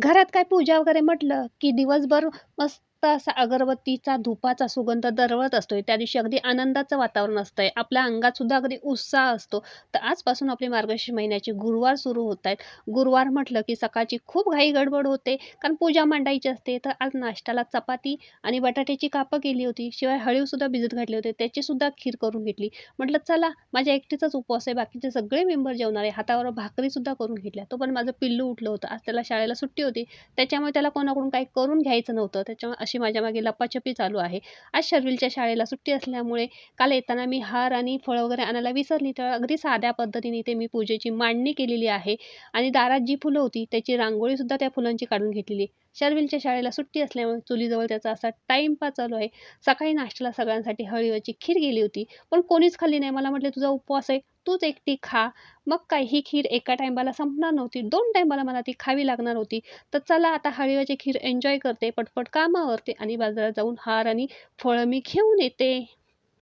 घरात काय पूजा वगैरे म्हटलं, की दिवसभर मस्त असा अगरबत्तीचा, धुपाचा सुगंध दरवळत असतोय. त्या दिवशी अगदी आनंदाचं वातावरण असतंय. आपल्या अंगात सुद्धा अगदी उत्साह असतो. तर आजपासून आपली मार्गशीर्ष महिन्याचे गुरुवार सुरू होत आहेत. गुरुवार म्हटलं, की सकाळची खूप घाई-गडबड होते, कारण पूजा मांडायची असते. तर आज नाश्त्याला चपाती आणि बटाट्याची कापं केली होती. शिवाय हळीवसुद्धा भिजत घातले होते. त्याचीसुद्धा खीर करून घेतली. म्हटलं चला, माझ्या एकटीचाच उपवास आहे. बाकीचे सगळे मेंबर जेवणार आहे. हातावर भाकरीसुद्धा करून घेतल्या. तो पण माझं पिल्लू उठलं होतं. आज त्याला शाळेला सुट्टी होती. त्याच्यामुळे त्याला कोणाकडून काही करून घ्यायचं नव्हतं. त्याच्यामुळे अशी माझ्यामागे लपाछपी चालू आहे. आज शर्विलच्या शाळेला सुट्टी असल्यामुळे काल येताना मी हार आणि फळं वगैरे आणायला विसरली. तर अगदी साध्या पद्धतीने इथे मी पूजेची मांडणी केलेली आहे आणि दारात जी फुलं होती त्याची रांगोळीसुद्धा त्या फुलांची काढून घेतलेली शर्विलच्या शाळेला सुट्टी असल्यामुळे चुलीजवळ त्याचा असा टाईमपास चालू आहे. सकाळी नाश्त्याला सगळ्यांसाठी हळीवरची खीर गेली होती. पण कोणीच खाल्ली नाही. मला म्हटलं "तुझा उपवास आहे, तूच एकटी खा." मग काय ही खीर एका टाईमाला संपणार नव्हती. दोन टाईमाला मला ती खावी लागणार होती. तर चला आता हळीवाची खीर एन्जॉय करते, पटपट कामावरते आणि बाजारात जाऊन हार आणि फळं मी घेऊन येते.